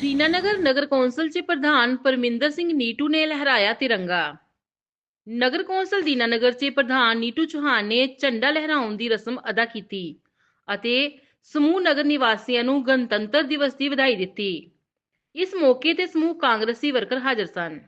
ਦੀਨਾਨਗਰ ਨਗਰ council 'ਚ ਪ੍ਰਧਾਨ ਪਰਮਿੰਦਰ ਸਿੰਘ ਨੀਟੂ ਨੇ ਲਹਿਰਾਇਆ ਤਿਰੰਗਾ। ਨਗਰ ਕੌਂਸਲ ਦੀਨਾਨਗਰ 'ਚ ਪ੍ਰਧਾਨ ਨੀਟੂ ਚੌਹਾਨ ਨੇ ਝੰਡਾ ਲਹਿਰਾਉਣ ਦੀ ਰਸਮ ਅਦਾ ਕੀਤੀ ਅਤੇ ਸਮੂਹ ਨਗਰ ਨਿਵਾਸੀਆਂ ਨੂੰ ਗਣਤੰਤਰ ਦਿਵਸ ਦੀ ਵਧਾਈ ਦਿੱਤੀ। ਇਸ ਮੌਕੇ ਤੇ ਸਮੂਹ ਕਾਂਗਰਸੀ ਵਰਕਰ ਹਾਜ਼ਰ ਸਨ।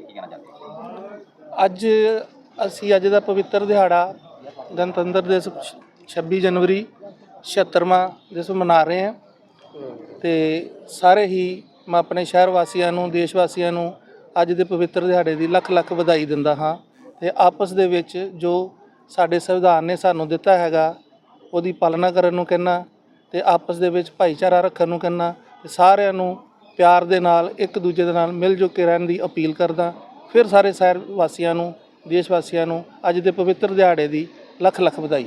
ਕੀ ਕਹਿਣਾ ਚਾਹੁੰਦੇ ਹੋ ਅੱਜ ਅਸੀਂ ਅੱਜ ਦਾ ਪਵਿੱਤਰ ਦਿਹਾੜਾ ਗਣਤੰਤਰ ਦਿਵਸ 26 ਜਨਵਰੀ 76ਵਾਂ ਦਿਵਸ ਮਨਾ ਰਹੇ ਹਾਂ ਤੇ ਸਾਰੇ ਹੀ ਮੈਂ ਆਪਣੇ ਸ਼ਹਿਰ ਵਾਸੀਆਂ ਨੂੰ, ਦੇਸ਼ ਵਾਸੀਆਂ ਨੂੰ ਅੱਜ ਦੇ ਪਵਿੱਤਰ ਦਿਹਾੜੇ ਦੀ ਲੱਖ ਲੱਖ ਵਧਾਈ ਦਿੰਦਾ ਹਾਂ ਤੇ ਆਪਸ ਦੇ ਵਿੱਚ ਜੋ ਸਾਡੇ ਸੰਵਿਧਾਨ ਨੇ ਸਾਨੂੰ ਦਿੱਤਾ ਹੈਗਾ, ਉਹਦੀ ਪਾਲਣਾ ਕਰਨ ਨੂੰ ਕਹਿਣਾ ਤੇ ਆਪਸ ਦੇ ਵਿੱਚ ਭਾਈਚਾਰਾ ਰੱਖਣ ਨੂੰ ਕਹਿਣਾ ਤੇ ਸਾਰਿਆਂ ਨੂੰ ਪਿਆਰ ਦੇ ਨਾਲ, ਇੱਕ ਦੂਜੇ ਦੇ ਨਾਲ ਮਿਲ ਜੁਲ ਕੇ ਰਹਿਣ ਦੀ ਅਪੀਲ ਕਰਦਾ। ਫਿਰ ਸਾਰੇ ਸ਼ਹਿਰ ਵਾਸੀਆਂ ਨੂੰ, ਦੇਸ਼ ਵਾਸੀਆਂ ਨੂੰ ਅੱਜ ਦੇ ਪਵਿੱਤਰ ਦਿਹਾੜੇ ਦੀ ਲੱਖ ਲੱਖ ਵਧਾਈ।